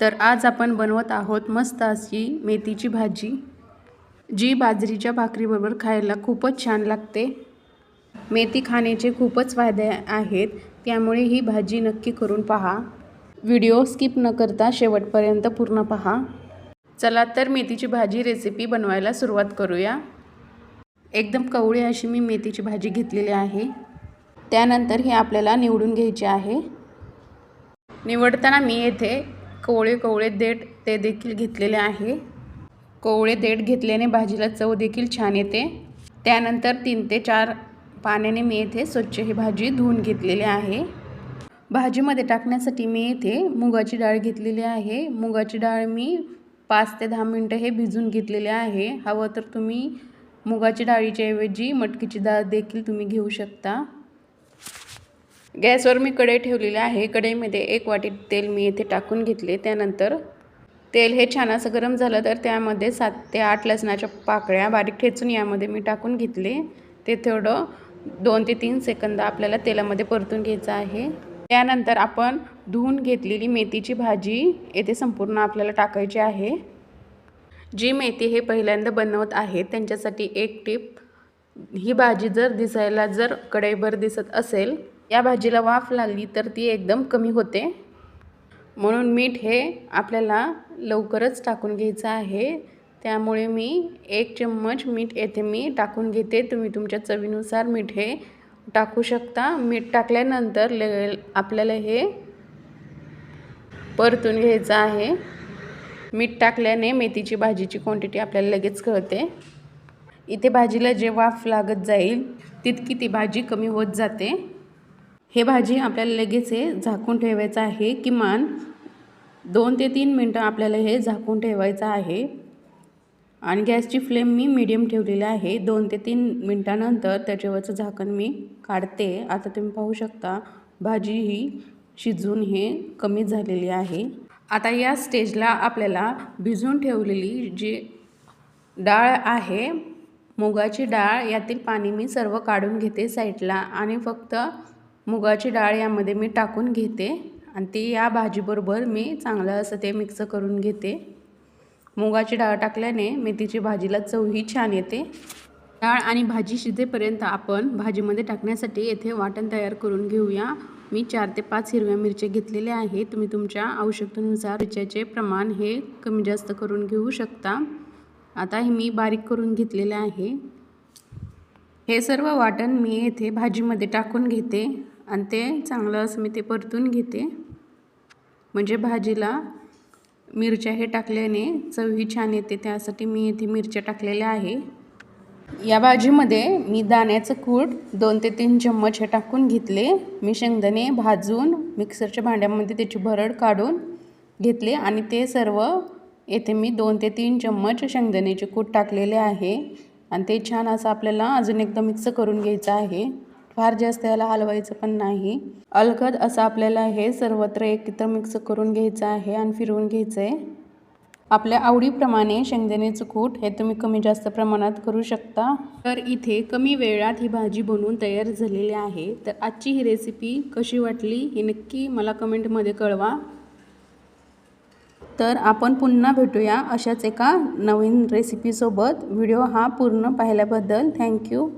तर आज आपण बनवत आहोत मस्त अशी मेथीची भाजी जी बाजरीच्या भाकरीबरोबर खायला खूपच छान लागते. मेथी खाण्याचे खूपच फायदे आहेत त्यामुळे ही भाजी नक्की करून पहा. व्हिडिओ स्किप न करता शेवटपर्यंत पूर्ण पहा. चला तर मेथीची भाजी रेसिपी बनवायला सुरुवात करूया. एकदम कवळी अशी मी मेथीची भाजी घेतलेली आहे. त्यानंतर हे आपल्याला निवडून घ्यायचे आहे. निवडताना मी येथे कोवळे कोवळे देठ ते देखील घेतलेले आहे. कोवळे देठ घेतल्याने भाजीला चव देखील छान येते. त्यानंतर तीन ते चार पाण्याने मी येथे स्वच्छ ही भाजी धुवून घेतलेली आहे. भाजीमध्ये टाकण्यासाठी मी येथे मुगाची डाळ घेतलेली आहे. मुगाची डाळ मी पाच ते दहा मिनटं हे भिजून घेतलेले आहे. हवं तर तुम्ही मुगाची डाळीच्या ऐवजी मटकीची डाळ देखील तुम्ही घेऊ शकता. गॅसवर मी कढई ठेवलेली आहे. कढईमध्ये एक वाटी तेल मी येथे टाकून घेतले. त्यानंतर तेल हे छान असं गरम झालं तर त्यामध्ये सात ते आठ लसणाच्या पाकळ्या बारीक ठेचून यामध्ये मी टाकून घेतले. ते थोडं दोन ते तीन सेकंद आपल्याला तेलामध्ये परतून घ्यायचं आहे. त्यानंतर आपण धुवून घेतलेली मेथीची भाजी येथे संपूर्ण आपल्याला टाकायची आहे. जी मेथी हे पहिल्यांदा बनवत आहे त्यांच्यासाठी एक टिप ही भाजी जर दिसायला जर कढईभर दिसत असेल या भाजीला वाफ लागली तर ती एकदम कमी होते. म्हणून मीठ हे आपल्याला लवकरच टाकून घ्यायचं आहे. त्यामुळे मी एक चम्मच मीठ येथे मी टाकून घेते. तुम्ही तुमच्या चवीनुसार मीठ हे टाकू शकता. मीठ टाकल्यानंतर ले आपल्याला हे परतून घ्यायचं आहे. मीठ टाकल्याने मेथीची भाजीची क्वांटिटी आपल्याला लगेच कळते. इथे भाजीला जे वाफ लागत जाईल तितकी ती भाजी कमी होत जाते. हे भाजी आपल्याला लगेच हे झाकून ठेवायचं आहे. किमान दोन ते तीन मिनटं आपल्याला हे झाकून ठेवायचं आहे. आणि गॅसची फ्लेम मी मीडियम ठेवलेली आहे. दोन ते तीन मिनटानंतर त्याच्यावरचं झाकण मी काढते. आता तुम्ही पाहू शकता भाजी ही शिजून हे कमी झालेली आहे. आता या स्टेजला आपल्याला भिजून ठेवलेली जी डाळ आहे मुगाची डाळ यातील पाणी मी सर्व काढून घेते साईडला. आणि फक्त मुगाची डाळ यामध्ये मी टाकून घेते आणि ती या भाजीबरोबर मी चांगलं असं ते मिक्स करून घेते. मुगाची डाळ टाकल्याने मेथीची भाजीला चवही छान येते. डाळ आणि भाजी शिजेपर्यंत आपण भाजीमध्ये टाकण्यासाठी येथे वाटण तयार करून घेऊया. मी चार ते पाच हिरव्या मिरच्या घेतलेल्या आहे तुम्ही तुमच्या आवश्यकतेनुसार मिरच्याचे प्रमाण हे कमी जास्त करून घेऊ शकता. आता हे मी बारीक करून घेतलेले आहे. हे सर्व वाटण मी येथे भाजीमध्ये टाकून घेते. आणि ते चांगलं असं मी ते परतून घेते. म्हणजे भाजीला मिरच्या हे टाकल्याने चवही छान येते त्यासाठी मी इथे मिरच्या टाकलेल्या आहे. या भाजीमध्ये मी दाण्याचं कूट दोन ते तीन चम्मच हे टाकून घेतले. मी शेंगदाणे भाजून मिक्सरच्या भांड्यामध्ये त्याची भरड काढून घेतले आणि ते सर्व येथे मी दोन ते तीन चम्मच शेंगदाण्याचे कूट टाकलेले आहे. आणि ते छान असं आपल्याला अजून एकदा मिक्स करून घ्यायचं आहे. फार जास्त याला हलवायचं पण नाही. अलगद असं आपल्याला हे सर्वत्र एकत्र मिक्स करून घ्यायचं आहे आणि फिरवून घ्यायचं आहे आपल्या आवडीप्रमाणे शेंगदाण्याचं कूट हे तुम्ही कमी जास्त प्रमाणात करू शकता. तर इथे कमी वेळात ही भाजी बनवून तयार झालेली आहे. तर आजची ही रेसिपी कशी वाटली ही नक्की मला कमेंटमध्ये कळवा. तर आपण पुन्हा भेटूया अशाच एका नवीन रेसिपीसोबत व्हिडिओ हा पूर्ण पाहिल्याबद्दल थँक्यू